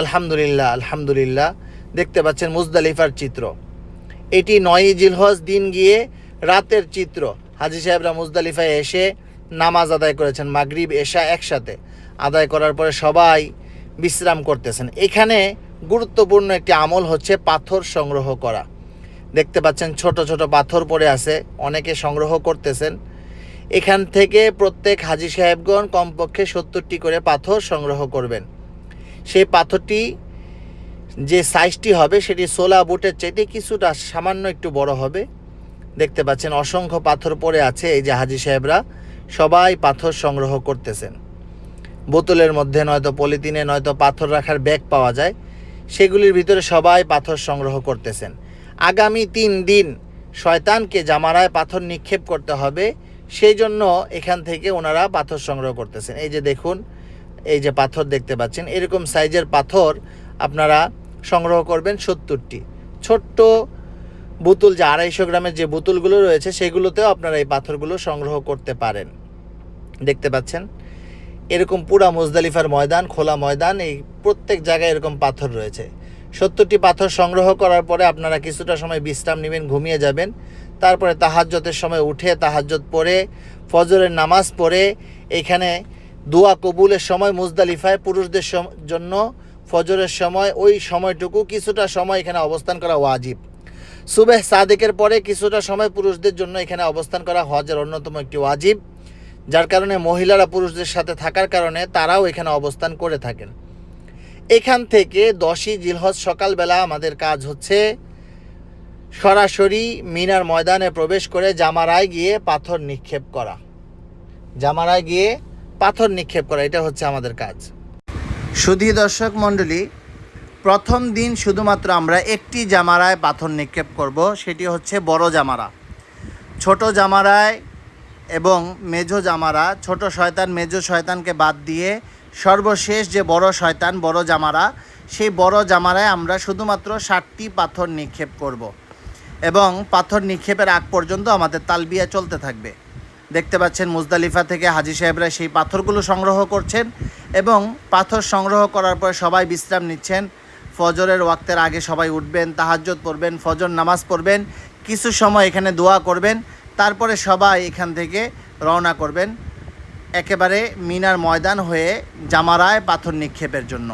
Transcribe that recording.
আলহামদুলিল্লাহ আলহামদুলিল্লাহ। দেখতে পাচ্ছেন মুজদালিফার চিত্র। এটি নয় জিলহজ দিন গিয়ে রাতের চিত্র। হাজি সাহেবরা মুজদালিফায় এসে নামাজ আদায় করেছেন, মাগরিব, এশা একসাথে। আদায় করার পরে সবাই বিশ্রাম করতেছেন। এখানে গুরুত্বপূর্ণ একটি আমল হচ্ছে পাথর সংগ্রহ করা। দেখতে পাচ্ছেন ছোট ছোট পাথর পড়ে আছে, অনেকে সংগ্রহ করতেছেন। এখান থেকে প্রত্যেক হাজি সাহেবগণ কমপক্ষে সত্তরটি করে পাথর সংগ্রহ করবেন। সেই পাথরটি যে সাইজটি হবে সেটি সোলা বুটের চাইতে কিছুটা সামান্য একটু বড় হবে। দেখতে পাচ্ছেন অসংখ্য পাথর পড়ে আছে এই যে হাজি সাহেবরা। সবাই পাথর সংগ্রহ করতেছেন। বোতলের মধ্যে নয়তো পলিথিনে, নয়তো পাথর রাখার ব্যাগ পাওয়া যায়। সেগুলির ভিতরে সবাই পাথর সংগ্রহ করতেছেন। আগামী তিন দিন শয়তানকে জামারায় পাথর নিক্ষেপ করতে হবে। সেই জন্য এখান থেকে ওনারা পাথর সংগ্রহ করতেছেন। এই যে দেখুন এই যে পাথর দেখতে পাচ্ছেন, এরকম সাইজের পাথর আপনারা সংগ্রহ করবেন সত্তরটি। ছোট্ট বোতল যে আড়াইশো গ্রামের যে বোতলগুলো রয়েছে, সেগুলোতেও আপনারা এই পাথরগুলো সংগ্রহ করতে পারেন। দেখতে পাচ্ছেন? এরকম পুরা মুজদালিফার ময়দান, খোলা ময়দান, এই প্রত্যেক জায়গায় এরকম পাথর রয়েছে। সত্তরটি পাথর সংগ্রহ করার পরে আপনারা কিছুটা সময় বিশ্রাম নেবেন, ঘুমিয়ে যাবেন। তারপরে তাহাজ্জতের সময় উঠে তাহাজ্জত পড়ে, ফজরের নামাজ পড়ে, এখানে দোয়া কবুলের সময় মুজদালিফায় পুরুষদের জন্য ফজরের সময় ওই সময়টুকু কিছুটা সময় এখানে অবস্থান করা ওয়াজিব। সুবেহ সাদেকের পরে কিছুটা সময় পুরুষদের জন্য এখানে অবস্থান করা হজের অন্যতম একটি ওয়াজিব, যার কারণে মহিলারা পুরুষদের সাথে থাকার কারণে তারাও এখানে অবস্থান করে থাকেন। এখান থেকে দশই জিলহজ সকালবেলা আমাদের কাজ হচ্ছে সরাসরি মিনার ময়দানে প্রবেশ করে জামারায় গিয়ে পাথর নিক্ষেপ করা। জামারায় গিয়ে পাথর নিক্ষেপ করা, এটা হচ্ছে আমাদের কাজ। সুধী দর্শক মণ্ডলী, প্রথম দিন শুধুমাত্র আমরা একটি জামারায় পাথর নিক্ষেপ করব, সেটি হচ্ছে বড় জামারা। ছোট জামারায় এবং মেজো জামারা, ছোট শয়তান মেজো শয়তানকে বাদ দিয়ে সর্বশেষ যে বড় শয়তান, বড় জামারা, সেই বড় জামারায় আমরা শুধুমাত্র ষাটটি পাথর নিক্ষেপ করব। এবং পাথর নিক্ষেপের আগ পর্যন্ত আমাদের তালবিয়া চলতে থাকবে। দেখতে পাচ্ছেন মুজদালিফা থেকে হাজি সাহেবরা সেই পাথরগুলো সংগ্রহ করছেন এবং পাথর সংগ্রহ করার পর সবাই বিশ্রাম নিচ্ছেন। ফজরের ওয়াক্তের আগে সবাই উঠবেন তাহাজ্জত পড়বেন, ফজর নামাজ পড়বেন, কিছু সময় এখানে দোয়া করবেন, তারপরে সবাই এখান থেকে রওনা করবেন। একেবারে মিনার ময়দান হয়ে জামারায় পাথর নিক্ষেপের জন্য।